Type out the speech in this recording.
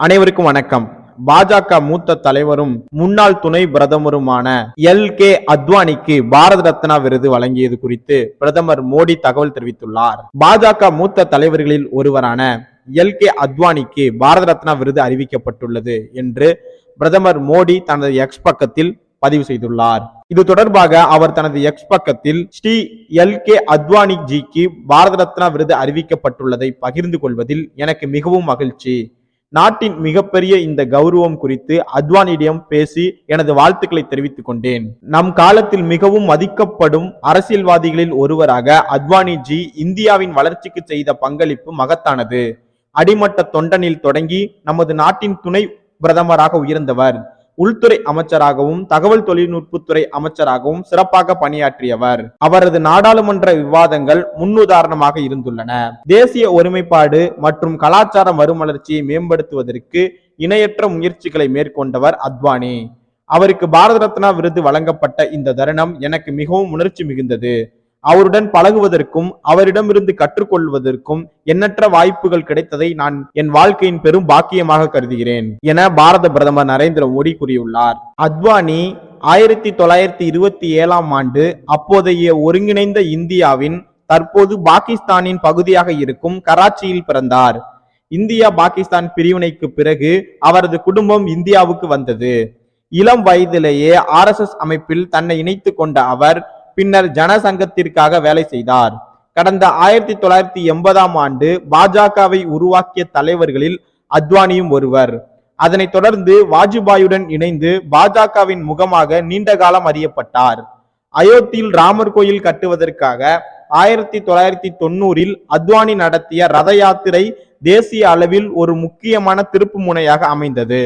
அனைவருக்கும் வணக்கம். பாஜக மூத்த தலைவரும் முன்னாள் துணை பிரதமருமான எல். கே. அத்வானிக்கு பாரத ரத்னா விருது வழங்கியது குறித்து பிரதமர் மோடி தகவல் தெரிவித்துள்ளார். பாஜக மூத்த தலைவர்களில் ஒருவரான எல். கே. அத்வானிக்கு பாரத ரத்னா விருது அறிவிக்கப்பட்டுள்ளது என்று பிரதமர் மோடி தனது எக்ஸ் பக்கத்தில் பதிவு செய்துள்ளார். இது தொடர்பாக அவர் தனது எக்ஸ் பக்கத்தில் ஸ்ரீ எல். கே. அத்வானி ஜிக்கு பாரத ரத்னா விருது அறிவிக்கப்பட்டுள்ளதை பகிர்ந்து கொள்வதில் எனக்கு மிகவும் மகிழ்ச்சி. நாட்டின் மிகப்பெரிய இந்த கௌரவம் குறித்து அத்வானியிடம் பேசி எனது வாழ்த்துக்களை தெரிவித்துக் கொண்டேன். நம் காலத்தில் மிகவும் மதிக்கப்படும் அரசியல்வாதிகளில் ஒருவராக அத்வானிஜி இந்தியாவின் வளர்ச்சிக்கு செய்த பங்களிப்பு மகத்தானது. அடிமட்ட தொண்டனில் தொடங்கி நமது நாட்டின் துணை பிரதமராக உயர்ந்தவர். உள்துறை அமைச்சராகவும் தகவல் தொழில்நுட்பத்துறை அமைச்சராகவும் சிறப்பாக பணியாற்றியவர். அவரது நாடாளுமன்ற விவாதங்கள் முன்னுதாரணமாக இருந்துள்ளன. தேசிய ஒருமைப்பாடு மற்றும் கலாச்சார மறுமலர்ச்சியை மேம்படுத்துவதற்கு இணையற்ற முயற்சிகளை மேற்கொண்டவர் அத்வானி. அவருக்கு பாரத ரத்னா விருது வழங்கப்பட்ட இந்த தருணம் எனக்கு மிகவும் உணர்ச்சி மிகுந்தது. அவருடன் பழகுவதற்கும் அவரிடமிருந்து கற்றுக்கொள்வதற்கும் எண்ணற்ற வாய்ப்புகள் கிடைத்ததை நான் என் வாழ்க்கையின் பெரும் பாக்கியமாக கருதுகிறேன் என பாரத பிரதமர் நரேந்திர மோடி கூறியுள்ளார். அத்வானி ஆயிரத்தி தொள்ளாயிரத்தி இருபத்தி ஏழாம் ஆண்டு அப்போதைய ஒருங்கிணைந்த இந்தியாவின் தற்போது பாகிஸ்தானின் பகுதியாக இருக்கும் கராச்சியில் பிறந்தார். இந்தியா பாகிஸ்தான் பிரிவினைக்கு பிறகு அவரது குடும்பம் இந்தியாவுக்கு வந்தது. இளம் வயதிலேயே ஆர்எஸ்எஸ் அமைப்பில் தன்னை இணைத்து கொண்ட அவர் பின்னர் ஜனசங்கத்திற்காக வேலை செய்தார். கடந்த ஆயிரத்தி தொள்ளாயிரத்தி எண்பதாம் ஆண்டு பாஜகவை உருவாக்கிய தலைவர்களில் அத்வானியும் ஒருவர். அதனைத் தொடர்ந்து வாஜ்பாயுடன் இணைந்து பாஜகவின் முகமாக நீண்ட காலம் அறியப்பட்டார். அயோத்தியில் ராமர் கோயில் கட்டுவதற்காக ஆயிரத்தி தொள்ளாயிரத்தி தொண்ணூறில் அத்வானி நடத்திய ரத யாத்திரை தேசிய அளவில் ஒரு முக்கியமான திருப்பு முனையாக அமைந்தது.